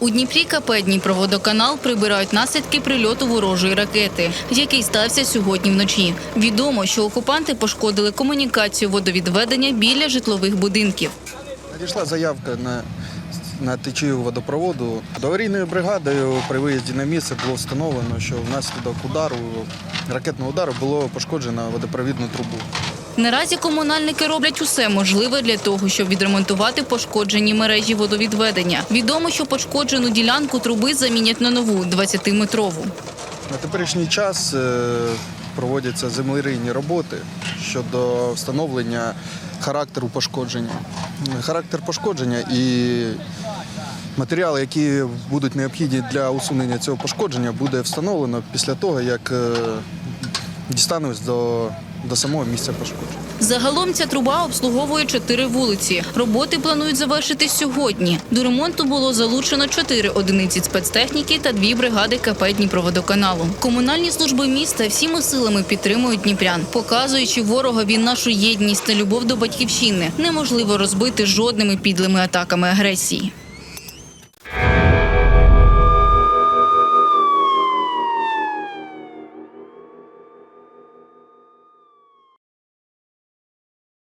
У Дніпрі КП Дніпроводоканал прибирають наслідки прильоту ворожої ракети, який стався сьогодні вночі. Відомо, що окупанти пошкодили комунікацію водовідведення біля житлових будинків. Надійшла заявка на, на течію водопроводу. До аварійною бригадою при виїзді на місце було встановлено, що внаслідок удару, ракетного удару було пошкоджено водопровідну трубу. Наразі комунальники роблять усе можливе для того, щоб відремонтувати пошкоджені мережі водовідведення. Відомо, що пошкоджену ділянку труби замінять на нову 20-метрову. На теперішній час е, проводяться землерийні роботи щодо встановлення характеру пошкодження. Характер пошкодження і матеріали, які будуть необхідні для усунення цього пошкодження, буде встановлено після того, як е, дістанусь до, до самого місця пошкодження. Загалом ця труба обслуговує чотири вулиці. Роботи планують завершити сьогодні. До ремонту було залучено чотири одиниці спецтехніки та дві бригади КП Дніпроводоканалу. Комунальні служби міста всіми силами підтримують дніпрян, показуючи ворогові нашу єдність та любов до батьківщини. Неможливо розбити жодними підлими атаками агресії.